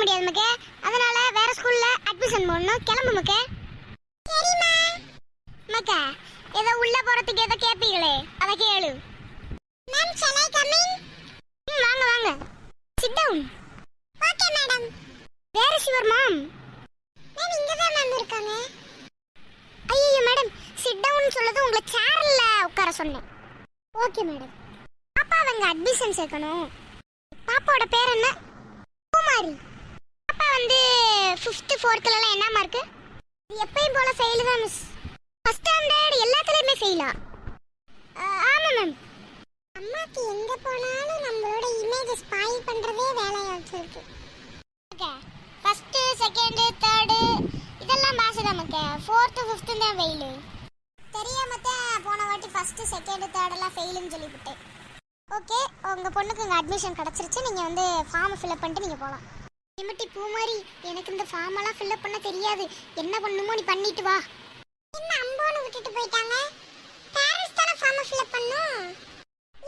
முடியாது மக்கே அதனால வேற ஸ்கூல்ல அட்மிஷன் போடணும். கிளம்பு மக்கே சரிம்மா. மக்கே ஏதோ உள்ள போறதுக்கு ஏதோ கேப்பீங்களே. அத கேளு. மேம் ஷல் ஐ ம் வாங்க வாங்க. Sit down okay madam where sure your mom ma'am இங்க தான் மேம் இருக்காங்க. ஐயோ மேடம் சிட் டவுன் சொல்லது உங்களை சேர்ல உட்கார சொன்னேன். ஓகே மேடம் பாப்பா அவங்க அட்மிஷன் சேர்க்கணும். பாப்பாவோட பேர் என்ன? ஃபோர்த்துலலாம் என்ன மார்க்கு எப்பயும் போல ஃபெயிலு தான் மிஸ் ஃபர்ஸ்ட் ஸ்டாண்டர்ட் எல்லாத்துலேயுமே ஃபெயிலா ஆமாம் மேம் அம்மாக்கு எங்கே போனாலும் நம்மளோட இமேஜ் ஸ்பாயில் பண்ணுறதே வேலையாக வச்சிருக்கு. ஓகே ஃபஸ்ட்டு செகண்டு தேர்டு இதெல்லாம் பாஸ் தான் நமக்கு ஃபோர்த்து ஃபிஃப்த்து தான் ஃபெயிலு தெரியாம தான் போன வாட்டி ஃபஸ்ட்டு செகண்டு தேர்டெல்லாம் ஃபெயிலுன்னு சொல்லிவிட்டேன். ஓகே உங்கள் பொண்ணுக்கு இங்கே அட்மிஷன் கிடச்சிருச்சு. நீங்கள் வந்து ஃபார்மை ஃபில்அப் பண்ணிட்டு நீங்கள் போகலாம் எம்மட்டி பூமாரி எனக்கு இந்த ஃபார்ம் எல்லாம் ஃபில்அப் பண்ண தெரியாது. என்ன பண்ணுமோ நீ பண்ணிட்டு வா. என்ன அம்போன்னு விட்டுட்டு போயிட்டாங்க? பேரண்ட்ஸ் தானே ஃபார்மை ஃபில்அப் பண்ணும்?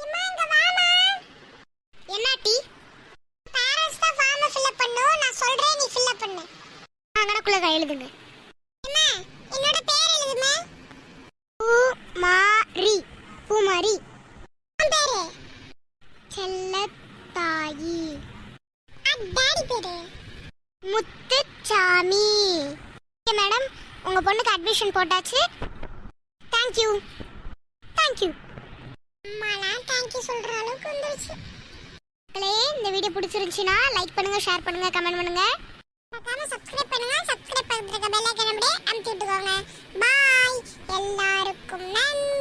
எம்மா இங்க வாமா என்ன டி பேரண்ட்ஸ் தான் ஃபார்மை ஃபில்அப் பண்ணும். நான் சொல்றேன் நீ ஃபில்அப் பண்ணு. அங்கனக்குள்ள தான் எழுதுங்க. அம்மா என்னோட பேர் எழுதுமா? பூமாரி பூமாரி உன் பேரு? செல்லத்தாயி. டாடி பேரு முத்துச்சாமி. ஓகே மேடம் உங்க பொண்ணுக்கு அட்மிஷன் போட்டாச்சு. தேங்க் யூ தேங்க் யூ அம்மாலாம் தேங்க் யூ சொல்ற அளவுக்கு வந்துருச்சு. மக்களே இந்த வீடியோ பிடிச்சிருந்துச்சுன்னா லைக் பண்ணுங்க ஷேர் பண்ணுங்க கமெண்ட் பண்ணுங்க. மறக்காம சப்ஸ்கிரைப் பண்ணுங்க. சப்ஸ்கிரைப் பண்றதுக்கு பெல் ஐக்கன் அப்படியே அமுத்தி விட்டுக்கோங்க. பாய் எல்லாருக்கும் நன்றி.